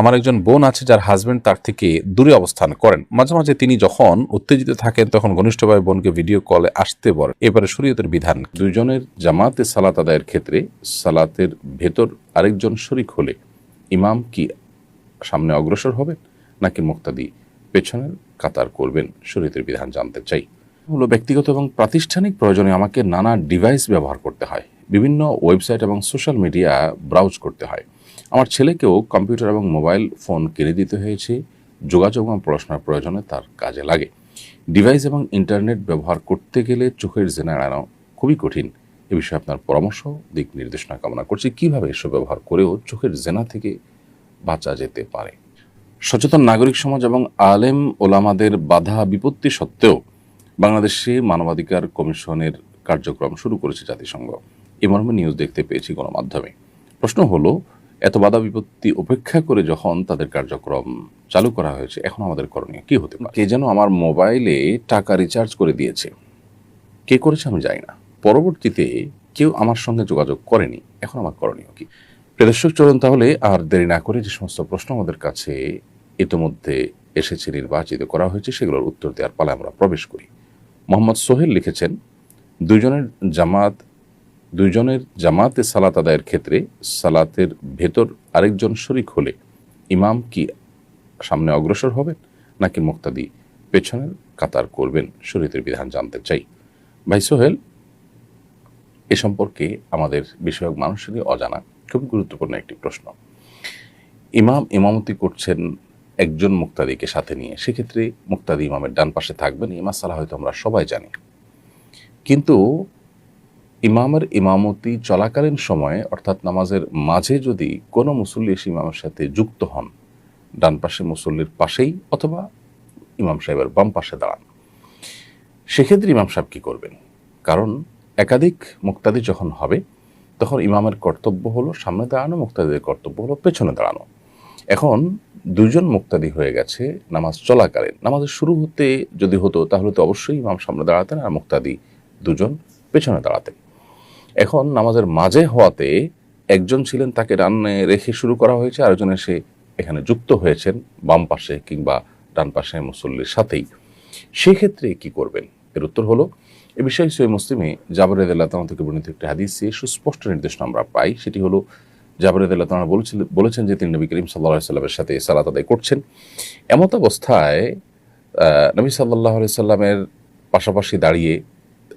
আমার একজন বোন আছে যার হাজবেন্ড তার থেকে দূরে অবস্থান করেন। মাঝে মাঝে তিনি যখন উত্তেজিত থাকেন, তখন ঘনিষ্ঠভাবে বোনকে ভিডিও কলে আসতে বলেন এবারে শরীয়তের বিধান দুজনের জামাতে সালাত আদায়ের ক্ষেত্রে সালাতের ভেতর আরেকজন শরিক হলে ইমাম কি সামনে অগ্রসর হবেন, নাকি মুক্তাদি পেছনের কাতার করবেন? শরীয়তের বিধান জানতে চাই। হলো ব্যক্তিগত এবং প্রাতিষ্ঠানিক প্রয়োজনে আমাকে নানা ডিভাইস ব্যবহার করতে হয়। বিভিন্ন ওয়েবসাইট এবং সোশ্যাল মিডিয়া ব্রাউজ করতে হয়। আমার ছেলেকেও কম্পিউটার এবং মোবাইল ফোন কিনে দিতে হয়েছে। যোগাযোগ এবং পড়াশোনার প্রয়োজনে তার কাজে লাগে। ডিভাইস এবং ইন্টারনেট ব্যবহার করতে গেলে চোখের জেনা এড়ানো খুবই কঠিন। এ বিষয়ে আপনার পরামর্শ, দিক নির্দেশনা, কামনা করছি কীভাবে এসব ব্যবহার করেও চোখের জেনা থেকে বাঁচা যেতে পারে। সচেতন নাগরিক সমাজ এবং আলেম ওলামাদের বাধা বিপত্তি সত্ত্বেও বাংলাদেশে মানবাধিকার কমিশনের কার্যক্রম শুরু করেছে জাতিসংঘ। এ মর্মে নিউজ দেখতে পেয়েছি গণমাধ্যমে। প্রশ্ন হলো এত বাধা বিপত্তি উপেক্ষা করে যখন তাদের কার্যক্রম চালু করা হয়েছে, এখন আমাদের করণীয় কি হতে পারে? কে যেন আমার মোবাইলে টাকা রিচার্জ করে দিয়েছে। কে করেছে আমি জানি না। পরবর্তীতে কেউ আমার সঙ্গে যোগাযোগ করেনি। এখন আমার করণীয় কি? প্রিয়দর্শক চলুন তাহলে আর দেরি না করে যে সমস্ত প্রশ্ন আমাদের কাছে ইতোমধ্যে এসেছে, নির্বাচিত করা হয়েছে, সেগুলোর উত্তর দেওয়ার পালে আমরা প্রবেশ করি। মোহাম্মদ সোহেল লিখেছেন দুইজনের জামাত দুইজনের জামাতে সালাত আদায়ের ক্ষেত্রে সালাতের ভেতর আরেকজন শরিক হলে ইমাম কি সামনে অগ্রসর হবেন নাকি মুক্তাদি পেছনের কাতার করবেন? শরীয়তের বিধান জানতে চাই। ভাই সোহেল, এ সম্পর্কে আমাদের বিষয়ক মানুষেরই অজানা, খুব গুরুত্বপূর্ণ একটি প্রশ্ন। ইমাম ইমামতি করছেন একজন মুক্তাদিকে সাথে নিয়ে। সেক্ষেত্রে মুক্তাদি ইমামের ডান পাশে থাকবেন এই মাসালা হয়তো আমরা সবাই জানি। কিন্তু ইমামের ইমামতি চলাকালীন সময়ে, অর্থাৎ নামাজের মাঝে যদি কোনো মুসল্লি এসে ইমামের সাথে যুক্ত হন, ডান পাশে মুসল্লির পাশেই অথবা ইমাম সাহেবের বাম পাশে দাঁড়ান, সেক্ষেত্রে ইমাম সাহেব কী করবেন? কারণ একাধিক মুক্তাদি যখন হবে, তখন ইমামের কর্তব্য হলো সামনে দাঁড়ানো, মুক্তাদিদের কর্তব্য হলো পেছনে দাঁড়ানো। এখন দুজন মুক্তাদি হয়ে গেছে, নামাজ চলাকালীন। নামাজের শুরু হতে যদি হতো, তাহলে তো অবশ্যই ইমাম সামনে দাঁড়াতেন আর মুক্তাদি দুজন পেছনে দাঁড়াতেন। এখন নামাজের মাঝে হওয়াতে একজন ছিলেন, তাকে ডানে রেখে শুরু করা হয়েছে, আরেকজন এসে এখানে যুক্ত হয়েছেন, বাম পাশে কিংবা ডান পাশে মুসল্লির সাথেই। সেক্ষেত্রে কি করবেন? এর উত্তর হলো, এ বিষয়ে সই মুসলিমে জাবরেদ আল্লাহ তালা থেকে বর্ণিত একটি হাদিসে সুস্পষ্ট নির্দেশনা আমরা পাই। সেটি হলো জাবরেদ আল্লাহ তালা বলেছিল, বলেছেন যে তিনি নবী করিম সাল্লাহ সাল্লামের সাথে সালাত আদায় করছেন। এমত অবস্থায় নবী সাল্লাহ সাল্লামের পাশাপাশি দাঁড়িয়ে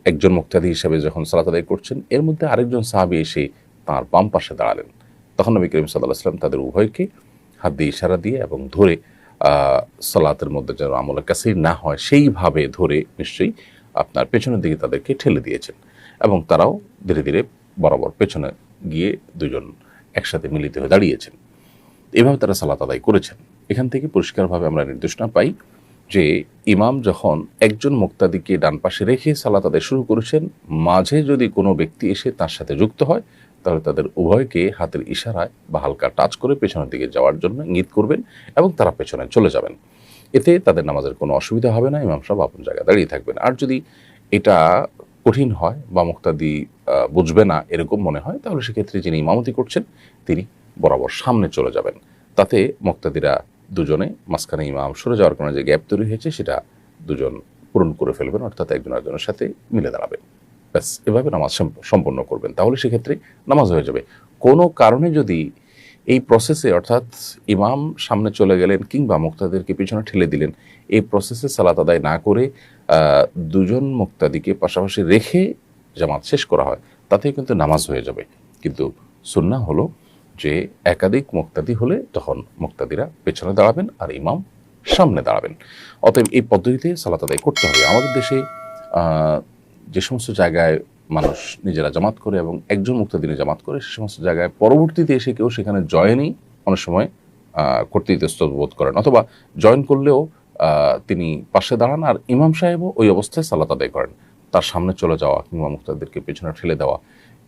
একজন মুক্তাদি হিসেবে যখন সালাত আদায় করছেন, এর মধ্যে আরেকজন সাহাবি এসে তাঁর বাম পাশে দাঁড়ালেন। তখন নবী করিম সাল্লাহ সাল্লাম তাদের উভয়কে হাত দিয়ে ইশারা দিয়ে এবং ধরে সালাতের মধ্যে যেন আমলের কাছেই না হয়, সেইভাবে ধরে নিশ্চয়ই আপনার পেছনের দিকে তাদেরকে ঠেলে দিয়েছেন। এবং তারাও ধীরে ধীরে বরাবর পেছনে গিয়ে দুজন একসাথে মিলিত হয়ে দাঁড়িয়েছেন। এভাবে তারা সালাত আদায় করেছেন। এখান থেকে পরিষ্কারভাবে আমরা নির্দেশনা পাই যে ইমাম যখন একজন মুক্তাদিকে ডান পাশে রেখে সালাত আদায় শুরু করেছেন, মাঝে যদি কোনো ব্যক্তি এসে তার সাথে যুক্ত হয়, তাহলে তাদের উভয়কে হাতের ইশারায় বা হালকা টাচ করে পেছনের দিকে যাওয়ার জন্য ইঙ্গিত করবেন এবং তারা পেছনে চলে যাবেন। এতে তাদের নামাজের কোনো অসুবিধা হবে না, ইমাম সাহেব আপন জায়গায় দাঁড়িয়ে থাকবেন। আর যদি এটা কঠিন হয় বা মুক্তাদি বুঝবে না এরকম মনে হয়, তাহলে সেক্ষেত্রে যিনি ইমামতি করছেন, তিনি বরাবর সামনে চলে যাবেন। তাতে মুক্তাদিরা দুজনে মাঝখানে ইমাম সরে যাওয়ার কারণে যে গ্যাপ তৈরি হয়েছে, সেটা দুজন পূরণ করে ফেলবেন, অর্থাৎ একজন একজনের সাথে মিলে দাঁড়াবেন। ব্যাস, এভাবে নামাজ সম্প- সম্পন্ন করবেন। তাহলে সেক্ষেত্রে নামাজ হয়ে যাবে। কোনো কারণে যদি এই প্রসেসে অর্থাৎ ইমাম সামনে চলে গেলেন কিংবা মুক্তাদেরকে পিছনে ঠেলে দিলেন, এই প্রসেসে সালাত আদায় না করে দুজন মুক্তাদিকে পাশাপাশি রেখে জামাত শেষ করা হয় তাতে কিন্তু নামাজ হয়ে যাবে। কিন্তু সুন্না হলো যে একাধিক মুক্তাদি হলে তখন মুক্তাদিরা পেছনে দাঁড়াবেন আর ইমাম সামনে দাঁড়াবেন। অতএব এই পদ্ধতিতে সালাত আদায় করতে হবে। আমাদের দেশে যে সমস্ত জায়গায় মানুষ নিজেরা জামাত করে এবং একজন মুক্তাদিনে জামাত করে সে সমস্ত জায়গায় পরবর্তীতে এসে কেউ সেখানে জয়েনই অনেক সময় আহ, করতে ইতস্তত বোধ করেন অথবা জয়েন করলেও তিনি পাশে দাঁড়ান আর ইমাম সাহেবও ওই অবস্থায় সালাত আদায় করেন। তার সামনে চলে যাওয়া কিংবা মুক্তাদেরকে পেছনে ঠেলে দেওয়া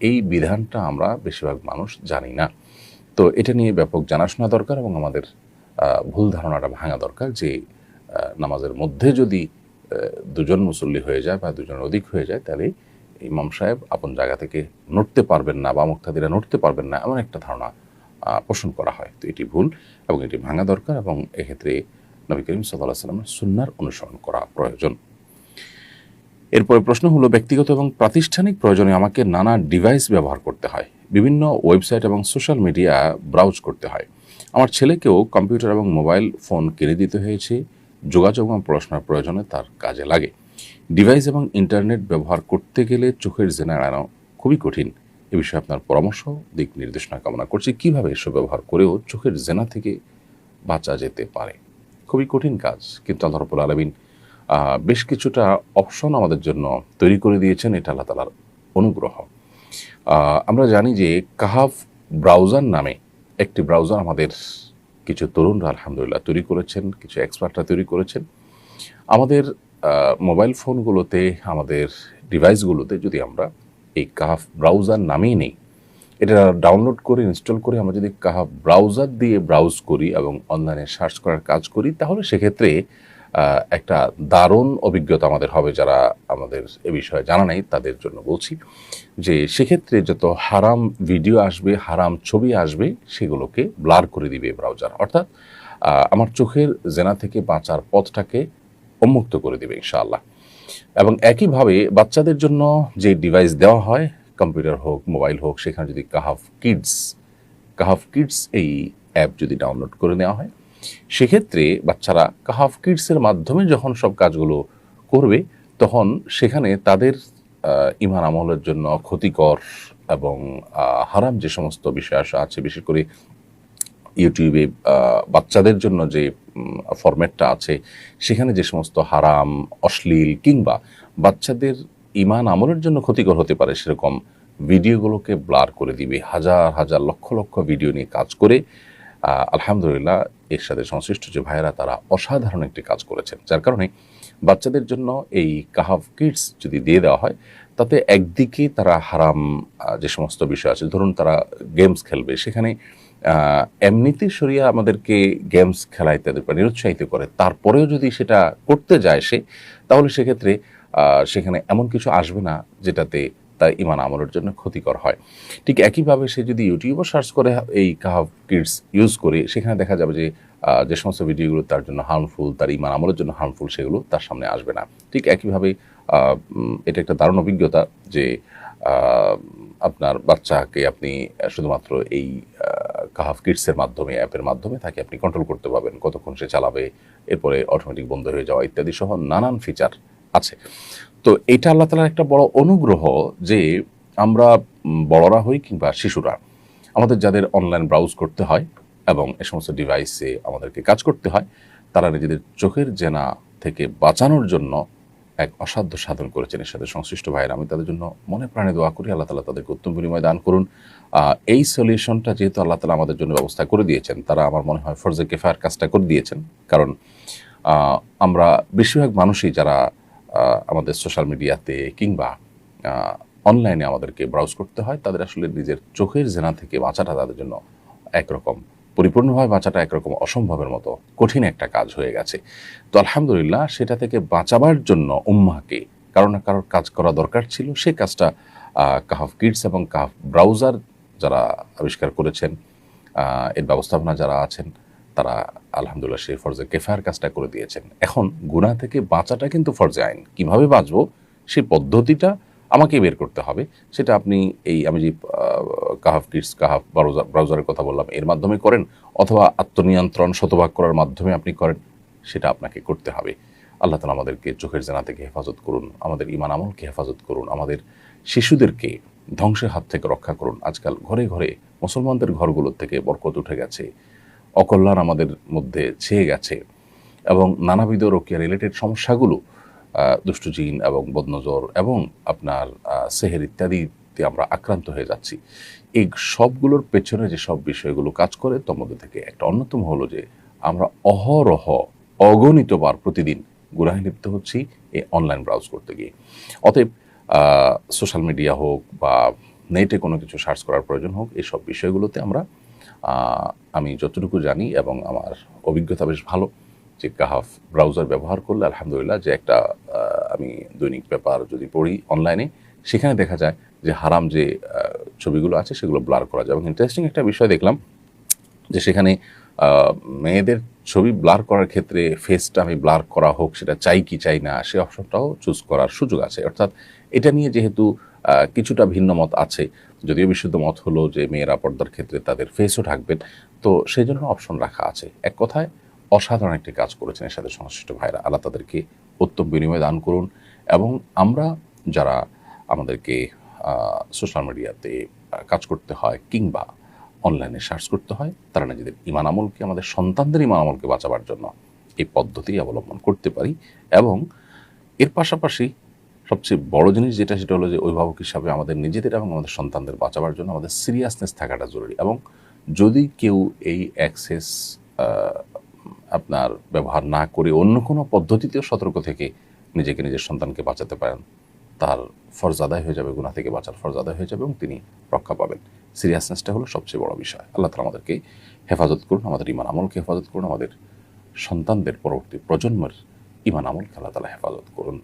এই বিধানটা আমরা বেশিরভাগ মানুষ জানি না। তো এটা নিয়ে ব্যাপক জানাশোনা দরকার এবং আমাদের ভুল ধারণাটা ভাঙা দরকার যে নামাজের মধ্যে যদি দুজন মুসল্লি হয়ে যায় বা দুজন অধিক হয়ে যায়, তাহলে ইমাম সাহেব আপন জায়গা থেকে নড়তে পারবেন না বা মুক্তাদিরা নড়তে পারবেন না, এমন একটা ধারণা পোষণ করা হয়। তো এটি ভুল এবং এটি ভাঙা দরকার এবং এক্ষেত্রে নবী করিম সাল্লাহ সাল্লামের সুন্নার অনুসরণ করা প্রয়োজন। এরপরে প্রশ্ন হলো, ব্যক্তিগত এবং প্রাতিষ্ঠানিক প্রয়োজনে আমাকে নানা ডিভাইস ব্যবহার করতে হয়। বিভিন্ন ওয়েবসাইট এবং সোশ্যাল মিডিয়া ব্রাউজ করতে হয়। আমার ছেলেকেও কম্পিউটার এবং মোবাইল ফোন কিনে দিতে হয়েছে। যোগাযোগ এবং পড়াশোনার প্রয়োজনে তার কাজে লাগে। ডিভাইস এবং ইন্টারনেট ব্যবহার করতে গেলে চোখের জেনা এড়ানো খুবই কঠিন। এ বিষয়ে আপনার পরামর্শ, দিক নির্দেশনা কামনা করছি, কীভাবে এসব ব্যবহার করেও চোখের জেনা থেকে বাঁচা যেতে পারে? খুবই কঠিন কাজ, কিন্তু আল্লাহ রবুল আলমিন বেশ কিছুটা অপশন আমাদের জন্য তৈরি করে দিয়েছেন। এটা আল্লাহ তালার অনুগ্রহ। আমরা জানি যে কাহাফ ব্রাউজার নামে একটি ব্রাউজার আমাদের কিছু তরুণরা আলহামদুলিল্লাহ তৈরি করেছেন, কিছু এক্সপার্টরা তৈরি করেছেন। আমাদের মোবাইল ফোনগুলোতে, আমাদের ডিভাইসগুলোতে যদি আমরা এই কাহাফ ব্রাউজার নামেই নেই, এটা ডাউনলোড করে, ইনস্টল করে আমরা যদি কাহাফ ব্রাউজার দিয়ে ব্রাউজ করি এবং অনলাইনে সার্চ করার কাজ করি, তাহলে সেক্ষেত্রে একটা দারুণ অভিজ্ঞতা আমাদের হবে যারা আমাদের এ বিষয়ে জানা নেই, তাদের জন্য বলছি যে সেক্ষেত্রে যত হারাম ভিডিও আসবে, হারাম ছবি আসবে, সেগুলোকে ব্লার করে দিবে ব্রাউজার। অর্থাৎ আমার চোখের জেনা থেকে বাঁচার পথটাকে উন্মুক্ত করে দিবে ইনশাআল্লাহ। এবং একইভাবে বাচ্চাদের জন্য যে ডিভাইস দেওয়া হয় কম্পিউটার হোক মোবাইল হোক, সেখানে যদি কাহাফ কিডস কাহাফ কিডস এই অ্যাপ যদি ডাউনলোড করে নেওয়া হয় সেক্ষেত্রে বাচ্চারা কাহাফ কিডসের মাধ্যমে যখন সব কাজগুলো করবে, তখন সেখানে তাদের ইমান আমলের জন্য ক্ষতিকর এবং হারাম যে সমস্ত বিষয় আসা, আছে, বিশেষ করে ইউটিউবে বাচ্চাদের জন্য যে ফরম্যাটটা আছে, সেখানে যে সমস্ত হারাম, অশ্লীল কিংবা বাচ্চাদের ইমান আমলের জন্য ক্ষতিকর হতে পারে, সেরকম ভিডিওগুলোকে ব্লার করে দিবে, হাজার হাজার লক্ষ লক্ষ ভিডিও নিয়ে কাজ করে আলহামদুলিল্লাহ এর সাথে সংশ্লিষ্ট যে ভাইয়েরা, তারা অসাধারণ একটি কাজ করেছেন। যার কারণে বাচ্চাদের জন্য এই কাহাফ কিডস যদি দিয়ে দেওয়া হয়, তাতে একদিকে তারা হারাম যে সমস্ত বিষয় আছে, ধরুন তারা গেমস খেলবে, সেখানে এমনিতে শরিয়া আমাদেরকে গেমস খেলায় তাদের নিরুৎসাহিত করে। তারপরেও যদি সেটা করতে যায় সে, তাহলে সেক্ষেত্রে সেখানে এমন কিছু আসবে না যেটাতে তার ইমান আমলের জন্য ক্ষতিকর হয়। ঠিক একইভাবে সে যদি ইউটিউবও সার্চ করে এই কাহাব কিডস ইউজ করে, সেখানে দেখা যাবে যে যে সমস্ত ভিডিওগুলো তার জন্য হার্মফুল তার ইমান আমলের জন্য হার্মফুল সেগুলো তার সামনে আসবে না। ঠিক একইভাবে এটা একটা দারুণ অভিজ্ঞতা যে আপনার বাচ্চাকে আপনি শুধুমাত্র এই কাহাফ কিডসের মাধ্যমে অ্যাপের মাধ্যমে তাকে আপনি কন্ট্রোল করতে পারবেন। কতক্ষণ সে চালাবে, এরপরে অটোমেটিক বন্ধ হয়ে যাওয়া ইত্যাদি সহ নানান ফিচার আছে। তো এটা আল্লাহ তালার একটা বড় অনুগ্রহ যে আমরা বড়রা হই কিংবা শিশুরা, আমাদের যাদের অনলাইন ব্রাউজ করতে হয় এবং এ সমস্ত ডিভাইসে আমাদেরকে কাজ করতে হয়, তারা নিজেদের চোখের জেনা থেকে বাঁচানোর জন্য এক অসাধ্য সাধন করেছেন এর সাথে সংশ্লিষ্ট ভাইয়েরা। আমি তাদের জন্য মনে প্রাণে দোয়া করি, আল্লাহ তালা তাদেরকে উত্তম বিনিময় দান করুন। এই সলিউশনটা যেহেতু আল্লাহ তালা আমাদের জন্য ব্যবস্থা করে দিয়েছেন, তারা আমার মনে হয় ফরজে কেফায়ার কাজটা করে দিয়েছেন। কারণ আমরা বেশিরভাগ মানুষই যারা আমাদের সোশ্যাল মিডিয়াতে কিংবা অনলাইনে আমাদেরকে ব্রাউজ করতে হয়, তাদের আসলে নিজের চোখের জেনা থেকে বাঁচাটা তাদের জন্য একরকম, পরিপূর্ণভাবে বাঁচাটা একরকম অসম্ভবের মতো কঠিন একটা কাজ হয়ে গেছে। তো আলহামদুলিল্লাহ, সেটা থেকে বাঁচাবার জন্য উম্মাকে কারও না কারোর কাজ করা দরকার ছিল সেই কাজটা কাহাফ কিডস এবং কাহাফ ব্রাউজার যারা আবিষ্কার করেছেন এর ব্যবস্থাপনা যারা আছেন তারা আলহামদুলিল্লাহ সেই ফরজে কেফায়ার কাজটা করে দিয়েছেন। এখন গুনাহ থেকে বাঁচাটা কিন্তু ফরজে আইন। কীভাবে বাঁচবো? সেই পদ্ধতিটা আমাকে বের করতে হবে। সেটা আপনি এই আমি যে কাহাফ কিডস, কাহাফ ব্রাউজার, ব্রাউজারের কথা বললাম, এর মাধ্যমে করেন অথবা আত্মনিয়ন্ত্রণ শতভাগ করার মাধ্যমে আপনি করেন, সেটা আপনাকে করতে হবে। আল্লাহ তালা আমাদেরকে চোখের জানা থেকে হেফাজত করুন, আমাদের ইমান আমলকে হেফাজত করুন, আমাদের শিশুদেরকে ধ্বংসের হাত থেকে রক্ষা করুন। আজকাল ঘরে ঘরে মুসলমানদের ঘরগুলোর থেকে বরকত উঠে গেছে। অকল্যাণ আমাদের মধ্যে ছেয়ে গেছে এবং নানাবিধ রোকিয়া রিলেটেড সমস্যাগুলো আহ, দুষ্টু জিন এবং বদনজর এবং আপনার সেহের ইত্যাদিতে আমরা আক্রান্ত হয়ে যাচ্ছি। এই সবগুলোর পেছনে যে সব বিষয়গুলো কাজ করে তোর মধ্যে থেকে একটা অন্যতম হলো যে আমরা অহরহ অগণিতবার প্রতিদিন গুনাহে লিপ্ত হচ্ছি এই অনলাইন ব্রাউজ করতে গিয়ে। অতএব সোশ্যাল মিডিয়া হোক বা নেটে কোনো কিছু সার্চ করার প্রয়োজন হোক এই সব বিষয়গুলোতে আমরা আমি যতটুকু জানি এবং আমার অভিজ্ঞতা বেশ ভালো যে কাহাফ ব্রাউজার ব্যবহার করলে আলহামদুলিল্লাহ যে একটা আমি দৈনিক পেপার যদি পড়ি অনলাইনে সেখানে দেখা যায় যে হারাম যে ছবিগুলো আছে সেগুলো ব্লার করা যায়। এবং ইন্টারেস্টিং একটা বিষয় দেখলাম যে সেখানে মেয়েদের ছবি ব্লার করার ক্ষেত্রে ফেসটা আমি ব্লার করা হোক, সেটা চাই কি চাই না, সে অপশনটাও চুজ করার সুযোগ আছে। অর্থাৎ এটা নিয়ে যেহেতু কিছুটা ভিন্ন মত আছে। যদিও বিশুদ্ধ মত হলো যে মেয়েরা পর্দার ক্ষেত্রে তাদের ফেসও ঢাকবেন। তো সেই জন্য অপশন রাখা আছে। এক কথায়, অসাধারণ একটি কাজ করেছেন এর সাথে সংশ্লিষ্ট ভাইরা আল্লাহ তাদেরকে উত্তম বিনিময় দান করুন এবং আমরা যারা আমাদেরকে সোশ্যাল মিডিয়াতে কাজ করতে হয় কিংবা অনলাইনে সার্চ করতে হয়, তারা নিজেদের ইমান আমলকে, আমাদের সন্তানদের ইমান আমলকে বাঁচাবার জন্য এই পদ্ধতি অবলম্বন করতে পারি এবং এর পাশাপাশি সবচেয়ে বড় জিনিস যেটা, সেটা হলো যে অভিভাবক হিসাবে আমাদের নিজেদের এবং আমাদের সন্তানদের বাঁচাবার জন্য আমাদের সিরিয়াসনেস থাকাটা জরুরি। এবং যদি কেউ এই অ্যাক্সেস আপনার ব্যবহার না করে অন্য কোনো পদ্ধতিতেও সতর্ক থেকে নিজেকে, নিজের সন্তানকে বাঁচাতে পারেন, তার ফরজ আদায় হয়ে যাবে গুণা থেকে বাঁচার ফরজ আদায় হয়ে যাবে এবং তিনি রক্ষা পাবেন। সিরিয়াসনেসটা হলো সবচেয়ে বড় বিষয়। আল্লাহ তালা আমাদেরকে হেফাজত করুন, আমাদের ইমান আমলকে হেফাজত করুন, আমাদের সন্তানদের পরবর্তী প্রজন্মের ইমান আমলকে আল্লাহ তালা হেফাজত করুন।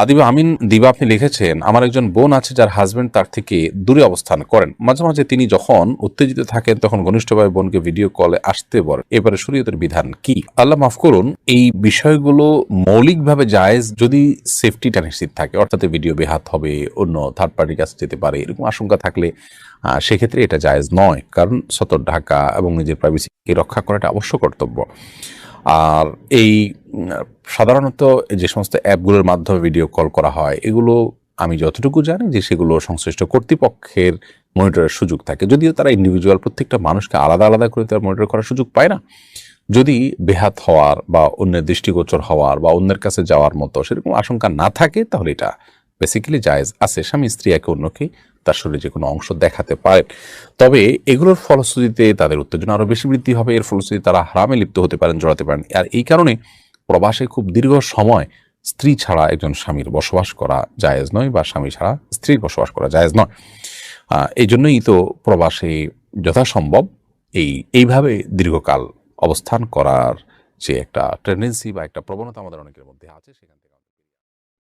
আদিবা আমিন দিবা আপনি লিখেছেন, আমার একজন বোন আছে যার হাজব্যান্ড তার থেকে দূরে অবস্থান করেন। মাঝে মাঝে তিনি যখন উত্তেজিত থাকেন, তখন ঘনিষ্ঠভাবে বোনকে ভিডিও কলে আসতে বলেন। এবারে শরীয়তের বিধান কি? আল্লাহ মাফ করুন, এই বিষয়গুলো মৌলিকভাবে জায়েজ যদি সেফটিটা নিশ্চিত থাকে। অর্থাৎ ভিডিও বেহাত হবে, অন্য থার্ড পার্টির কাছে যেতে পারে, এরকম আশঙ্কা থাকলে সেক্ষেত্রে এটা জায়েজ নয়। কারণ সতর ঢাকা এবং নিজের প্রাইভেসিকে রক্ষা করাটা অবশ্য কর্তব্য। আর এই সাধারণত যে সমস্ত অ্যাপগুলোর মাধ্যমে ভিডিও কল করা হয়, এগুলো আমি যতটুকু জানি যে সেগুলো সংশ্লিষ্ট কর্তৃপক্ষের মনিটরের সুযোগ থাকে। যদিও তারা ইন্ডিভিজুয়াল প্রত্যেকটা মানুষকে আলাদা আলাদা করে তারা মনিটর করার সুযোগ পায় না। যদি বেহাত হওয়ার বা অন্যের দৃষ্টিগোচর হওয়ার বা অন্যের কাছে যাওয়ার মতো সেরকম আশঙ্কা না থাকে, তাহলে এটা বেসিক্যালি জায়েজ আছে। স্বামী স্ত্রী একে অন্যকে তার শরীরে যে কোনো অংশ দেখাতে পারেন। তবে এগুলোর ফলশ্রুতিতে তাদের উত্তেজনা আরও বেশি বৃদ্ধি হবে। এর ফলশ্রুতিতে তারা হারামে লিপ্ত হতে পারেন, জড়াতে পারেন। আর এই কারণে প্রবাসে খুব দীর্ঘ সময় স্ত্রী ছাড়া একজন স্বামীর বসবাস করা জায়েজ নয় বা স্বামী ছাড়া স্ত্রীর বসবাস করা জায়েজ নয়। এই জন্যই তো প্রবাসে যথাসম্ভব এই, এইভাবে দীর্ঘকাল অবস্থান করার যে একটা টেন্ডেন্সি বা একটা প্রবণতা আমাদের অনেকের মধ্যে আছে, সেখান